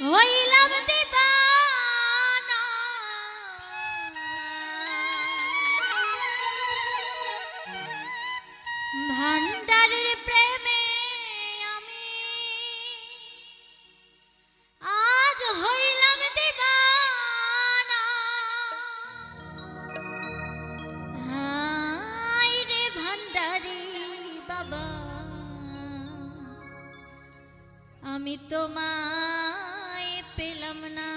হইলাম প্রেমে আজ হইলাম হাই রে ভান্ডারি বাবা আমি তোমার রমনা